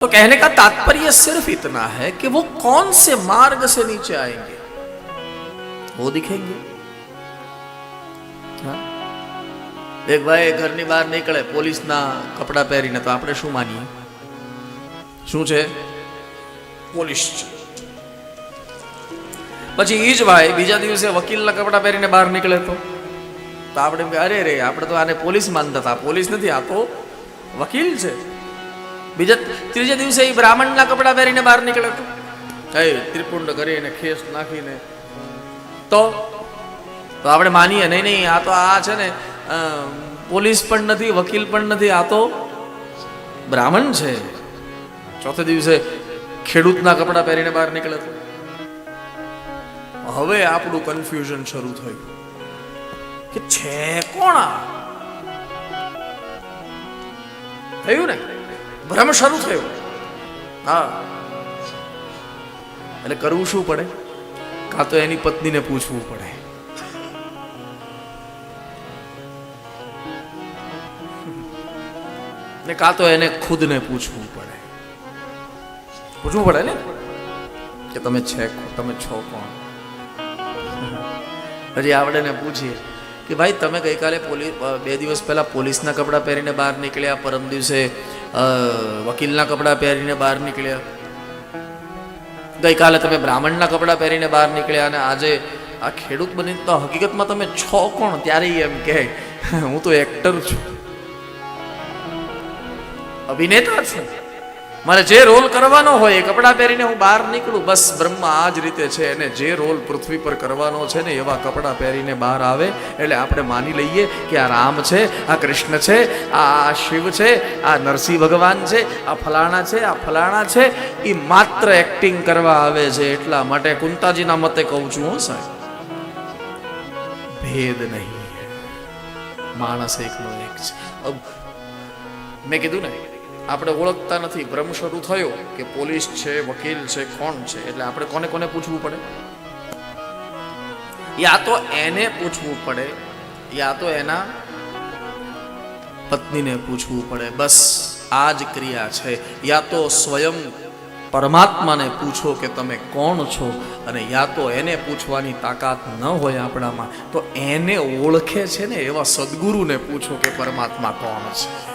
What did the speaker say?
तो कहने का तात्पर्य सिर्फ इतना है कि वो कौन से मार्ग से नीचे आएंगे वो दिखेंगे હા? એક ભાઈ ઘરની બહાર નીકળે પોલીસના કપડાં પહેરીને તો આપણે શું માનીએ શું છે પોલીસ છે પછી ઈ જ ભાઈ બીજા દિવસે વકીલના કપડાં પહેરીને બહાર નીકળે તો તો આપણે એમ કે અરે રે આપણે તો આને પોલીસ માનતા હતા પોલીસ નથી આ તો વકીલ છે બીજા ત્રીજા દિવસે એ બ્રાહ્મણના કપડાં પહેરીને બહાર નીકળ્યો હતો. એ ત્રિપુંડ કરીને ખેસ નાખીને. તો તો આપણે માનીએ નહીં નહીં આ તો આ છે ને પોલીસ પણ નથી વકીલ પણ નથી આ તો બ્રાહ્મણ છે. ચોથે દિવસે ખેડૂતના કપડાં પહેરીને બહાર નીકળ્યો હતો. હવે આપણું કન્ફ્યુઝન શરૂ થયું. કે છે કોણ આ? થયું ને? ભ્રમ શરૂ થયો. હા. એટલે કરવું શું પડે? કાં તો એની પત્નીને પૂછવું પડે. ને કાં તો એને ખુદને પૂછવું પડે. પૂછવું પડે ને? કે તમે છે તમે છો કોણ? હજી આવડે ને પૂછીએ. કે ભાઈ, તમે ગઈકાલે પોલીસ બે દિવસ પહેલાં પોલીસના કપડાં પહેરીને બહાર નીકળ્યા, પરમ દિવસે વકીલના કપડાં પહેરીને બહાર નીકળ્યા. ગઈકાલે તમે બ્રાહ્મણના કપડાં પહેરીને બહાર નીકળ્યા અને આજે આ ખેડૂત બની તો હકીકતમાં તમે છો કોણ? ત્યારે એમ કહે. હું તો એક્ટર છું. અભિનેતા છું. મારે જે રોલ કરવાનો હોય એ કપડાં પહેરીને હું બહાર નીકળું, બસ બ્રહ્મા આ જ રીતે છે. અને જે રોલ પૃથ્વી પર કરવાનો છે ને એવા કપડાં પહેરીને બહાર આવે, એટલે આપણે માની લઈએ કે આ રામ છે, આ કૃષ્ણ છે, આ શિવ છે, આ નરસિંહ ભગવાન છે, આ ફલાણા છે, આ ફલાણા છે એ માત્ર એક્ટિંગ કરવા આવે છે એટલા માટે કુંતાજીના મતે કહું છું, હું સાહેબ. ભેદ નહીં. માણસ એકનો એક છે. મેં કીધું ને આપણે ઓળખતા નથી. ભ્રમ શરૂ થયો કે પોલીસ છે, વકીલ છે, કોણ છે? એટલે આપણે કોને કોને પૂછવું પડે? યા તો એને પૂછવું પડે, યા તો એના પત્નીને પૂછવું પડે. બસ આ જ ક્રિયા છે. યા તો સ્વયં પરમાત્માને પૂછો કે તમે કોણ છો અને યા તો એને પૂછવાની તાકાત ન હોય આપણામાં, તો એને ઓળખે છે ને એવા સદગુરુને પૂછો કે પરમાત્મા કોણ છે.